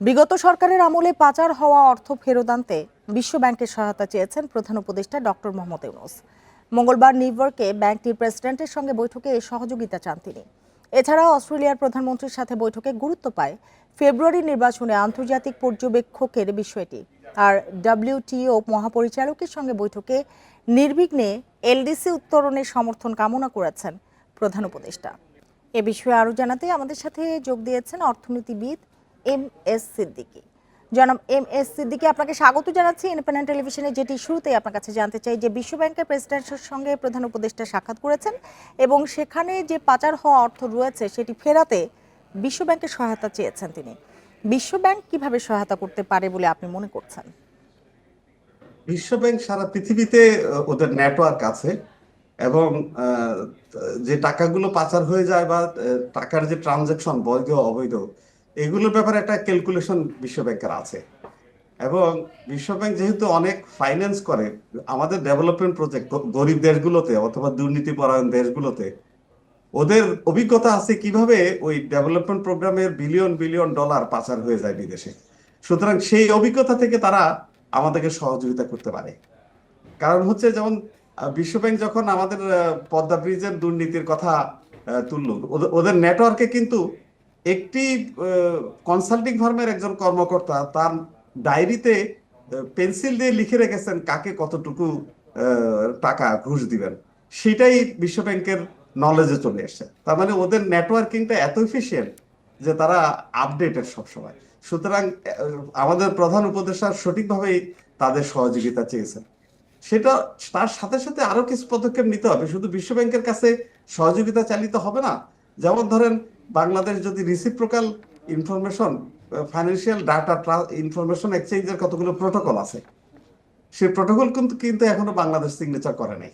বিগত সরকারের আমলে পাচার হওয়া অর্থ ফেরত আনতে বিশ্ব ব্যাংকের সহায়তা চেয়েছেন প্রধান উপদেষ্টা ডক্টর মোহাম্মদ ইউনুস। মঙ্গলবার নিউইয়র্কে ব্যাংকটির প্রেসিডেন্টের সঙ্গে বৈঠকে এই সহযোগিতা চান তিনি। এছাড়াও অস্ট্রেলিয়ার প্রধানমন্ত্রীর সাথে বৈঠকে গুরুত্ব পায় ফেব্রুয়ারি নির্বাচনে আন্তর্জাতিক পর্যবেক্ষকের বিষয়টি। আর ডব্লিউটিও মহাপরিচালকের সঙ্গে বৈঠকে নির্বিঘ্নে এলডিসি উত্তরণের সমর্থন কামনা করেছেন প্রধান উপদেষ্টা। এ বিষয়ে আরও জানাতে আমাদের সাথে যোগ দিয়েছেন অর্থনীতিবিদ এম এস সিদ্দিকী। জনাব এম এস সিদ্দিকী, আপনাকে স্বাগত জানাচ্ছি ইন্ডিপেন্ডেন্ট টেলিভিশনে যেটি শুরুতেই আপনার কাছে জানতে চাই যে বিশ্ব ব্যাংকের প্রেসিডেন্টের সঙ্গে প্রধান উপদেষ্টা সাক্ষাৎ করেছেন এবং সেখানে যে পাচার হওয়া অর্থ রয়েছে, সেটি ফেরাতে বিশ্ব ব্যাংকের সহায়তা চেয়েছেন তিনি। বিশ্ব ব্যাংক কীভাবে সহায়তা করতে পারে বলে আপনি মনে করছেন? বিশ্ব ব্যাংক সারা পৃথিবীতে ওদের নেটওয়ার্ক আছে এবং যে টাকাগুলো পাচার হয়ে যায় বা টাকার যে ট্রানজেকশন বৈধ অবৈধ এগুলোর ব্যাপারে একটা ক্যালকুলেশন বিশ্ব ব্যাংকের আছে। এবং বিশ্ব ব্যাংক যেহেতু অনেক ফাইন্যান্স করে, আমাদের ডেভেলপমেন্ট প্রজেক্ট গরিব দেশগুলোতে অথবা দুর্নীতিপরায়ণ দেশগুলোতে, ওদের অভিজ্ঞতা আছে কীভাবে ওই ডেভেলপমেন্ট প্রোগ্রামের বিলিয়ন বিলিয়ন ডলার পাচার হয়ে যায় বিদেশে। সুতরাং সেই অভিজ্ঞতা থেকে তারা আমাদেরকে সহযোগিতা করতে পারে। কারণ হচ্ছে যেমন বিশ্বব্যাংক যখন আমাদের পদ্মা ব্রিজের দুর্নীতির কথা তুললো ওদের নেটওয়ার্কে কিন্তু একটি কনসাল্টিং ফার্মের একজন কর্মকর্তা তার ডায়েরিতে পেন্সিল দিয়ে লিখে রেখেছেন কাকে কতটুকু টাকা ঘুষ দিবেন। সেটাই বিশ্ব ব্যাংকের নলেজে চলে এসছে। তার মানে ওদের নেটওয়ার্কিংটা এত এফিসিয়েন্ট যে তারা আপডেটেড সবসময়। সুতরাং আমাদের প্রধান উপদেষ্টা সঠিকভাবেই তাদের সহযোগিতা চেয়েছেন। সেটা, তার সাথে সাথে আরও কিছু পদক্ষেপ নিতে হবে। শুধু বিশ্ব ব্যাংকের কাছে সহযোগিতা চালিত হবে না। যেমন ধরেন বাংলাদেশ যদি reciprocal information financial data information এক্সচেঞ্জের কতগুলো প্রোটোকল আছে, সেই প্রোটোকল কিন্তু কিন্তু এখনও বাংলাদেশ সিগনেচার করে নাই।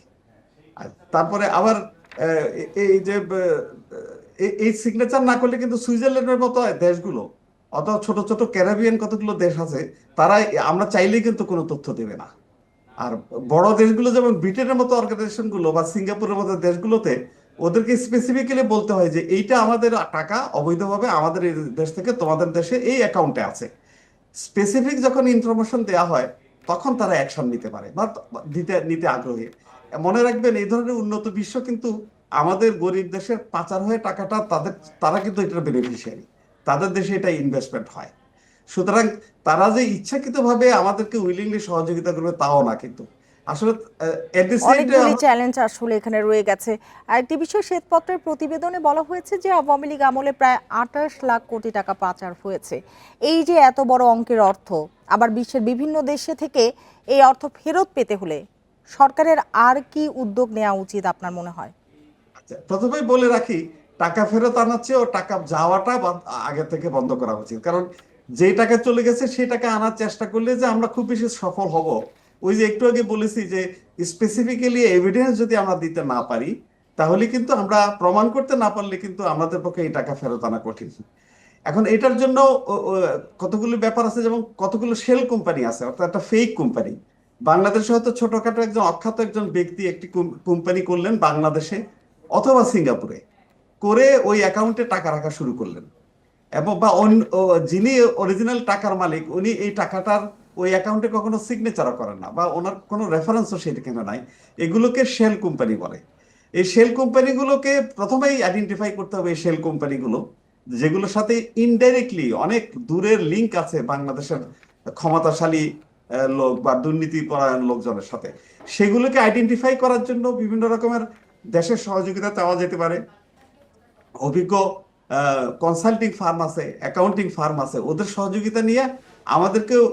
তারপরে আবার এই যে এই সিগনেচার না করলে কিন্তু সুইজারল্যান্ডের মতো দেশগুলো, অথবা ছোট ছোট ক্যারাবিয়ান কতগুলো দেশ আছে তারা আমরা চাইলেই কিন্তু কোনো তথ্য দেবে না। আর বড় দেশগুলো যেমন ব্রিটেনের মতো অর্গানাইজেশনগুলো বা সিঙ্গাপুরের মতো দেশগুলোতে ওদেরকে স্পেসিফিক্যালি বলতে হয় যে এইটা আমাদের টাকা, অবৈধভাবে আমাদের দেশ থেকে তোমাদের দেশে এই অ্যাকাউন্টে আছে। স্পেসিফিক যখন ইনফরমেশন দেওয়া হয়, তখন তারা অ্যাকশন নিতে পারে বা দিতে, নিতে আগ্রহী। মনে রাখবেন, এই ধরনের উন্নত বিশ্ব কিন্তু আমাদের গরিব দেশের পাচার হয়ে টাকাটা তাদের, তারা কিন্তু এটার বেনিফিশিয়ারি তাদের দেশে এটা ইনভেস্টমেন্ট হয়। সুতরাং তারা যে ইচ্ছাকৃতভাবে আমাদেরকে উইলিংলি সহযোগিতা করবে তাও না কিন্তু। আসলে অনেকগুলি চ্যালেঞ্জ আসলে এখানে রয়ে গেছে। আরেকটি বিষয় শ্বেতপত্রের প্রতিবেদনে বলা হয়েছে যে আওয়ামী লীগ আমলে প্রায় আঠাশ লাখ কোটি টাকা পাচার হয়েছে। এই যে এত বড় অঙ্কের অর্থ আবার বিশ্বের বিভিন্ন দেশে থেকে এই অর্থ ফেরত পেতে হলে সরকারের আর কি উদ্যোগ নেওয়া উচিত আপনার মনে হয়? আচ্ছা, প্রথমেই বলে রাখি টাকা ফেরত আনার চেয়ে ও টাকা যাওয়াটা আগে থেকে বন্ধ করা উচিত। কারণ যে টাকা চলে গেছে সেই টাকা আনার চেষ্টা করলে যে আমরা খুব বেশি সফল হব। ওই যে একটু আগে বলেছি যে স্পেসিফিক্যালি এভিডেন্স যদি আমরা দিতে না পারি, তাহলে কিন্তু আমরা প্রমাণ করতে না পারলে কিন্তু আমাদের পক্ষে এই টাকা ফেরত আনা কঠিন। এখন এটার জন্য কতগুলো ব্যাপার আছে, যেমন কতগুলো শেল কোম্পানি আছে, অর্থাৎ একটা ফেক কোম্পানি বাংলাদেশে হয়তো ছোটখাটো একজন, অখ্যাত একজন ব্যক্তি একটি কোম্পানি করলেন বাংলাদেশে অথবা সিঙ্গাপুরে, করে ওই অ্যাকাউন্টে টাকা রাখা শুরু করলেন। এবং বা যিনি অরিজিনাল টাকার মালিক, উনি এই টাকাটার ওই অ্যাকাউন্টে কখনো সিগনেচারও করেন না, বা ওনার কোনো রেফারেন্সও সেখানে নাই। এগুলোকে শেল কোম্পানি বলে। এই শেল কোম্পানিগুলোকে প্রথমেই আইডেন্টিফাই করতে হবে এই শেল কোম্পানিগুলো যেগুলোর সাথে ইনডাইরেক্টলি অনেক দূরের লিঙ্ক আছে বাংলাদেশের ক্ষমতাশালী লোক বা দুর্নীতি পরায়ণ লোকজনের সাথে। সেগুলোকে আইডেন্টিফাই করার জন্য বিভিন্ন রকমের দেশের সহযোগিতা চাওয়া যেতে পারে। অভিজ্ঞ কনসাল্টিং ফার্ম আছে অ্যাকাউন্টিং ফার্ম আছে, ওদের সহযোগিতা নিয়ে আমাদেরকেও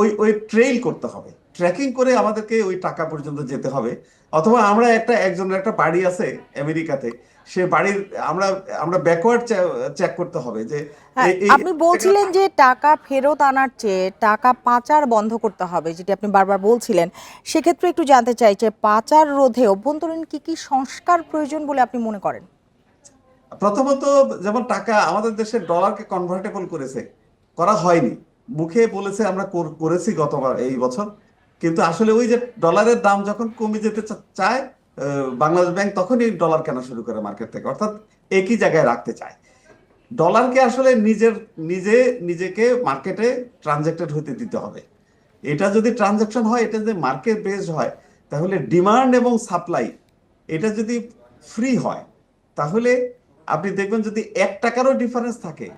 ওই ওই ট্রেইল করতে হবে। ট্র্যাকিং করে আমাদেরকে ওই টাকা পর্যন্ত যেতে হবে। অথবা আমরা একটা একজনের একটা বাড়ি আছে আমেরিকাতে সে বাড়ির আমরা আমরা ব্যাকওয়ার্ড চেক করতে হবে যে হ্যাঁ, আপনি বলছিলেন যে টাকা ফেরত আনার চেয়ে টাকা পাচার বন্ধ করতে হবে যেটি আপনি বারবার বলছিলেন। সেক্ষেত্রে একটু জানতে চাই যে পাচার রোধে অভ্যন্তরীণ কি কি সংস্কার প্রয়োজন বলে আপনি মনে করেন? প্রথমত যেমন টাকা আমাদের দেশের ডলারকে কনভার্টেবল করেছে করা হয়নি। মুখে বলেছে, আমরা করেছি গতবার এই বছর। কিন্তু আসলে ওই যে ডলারের দাম যখন কমে যেতে চায় বাংলাদেশ ব্যাংক তখনই ডলার কেনা শুরু করে মার্কেট থেকে, অর্থাৎ একই জায়গায় রাখতে চায়। ডলারকে আসলে নিজের, নিজে, নিজেকে মার্কেটে ট্রানজেক্টেড হতে দিতে হবে। এটা যদি ট্রানজাকশন হয়, এটা যদি মার্কেট বেসড হয়, তাহলে ডিমান্ড এবং সাপ্লাই, এটা যদি ফ্রি হয়, তাহলে আপনি দেখবেন যদি এক টাকারও ডিফারেন্স থাকে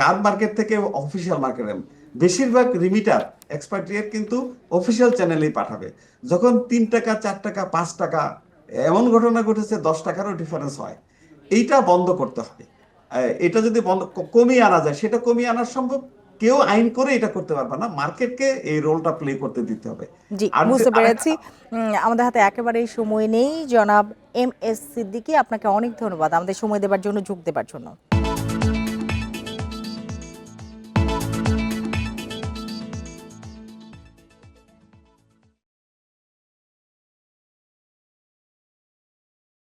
কার মার্কেট থেকে অফিসিয়াল মার্কেটে বেশিরভাগ রিমিটার এক্সপার্টিয়েট কিন্তু অফিসিয়াল চ্যানেলেই পাঠাবে। যখন তিন টাকা চার টাকা পাঁচ টাকা এমন ঘটনা ঘটেছে দশ টাকারও ডিফারেন্স হয়। এইটা বন্ধ করতে হবে। এটা যদি বন্ধ কমিয়ে আনা যায় সেটা কমিয়ে আনা সম্ভব? কেউ আইন করে এটা করতে পারবে না। মার্কেটকে এই রোলটা প্লে করতে দিতে হবে। জি বুঝতে পেরেছি। আমাদের হাতে একেবারেই সময় নেই। জনাব এম এস সিদ্দিকী আপনাকে অনেক ধন্যবাদ। আমাদের সময় দেবার জন্য যোগ দেবার জন্য।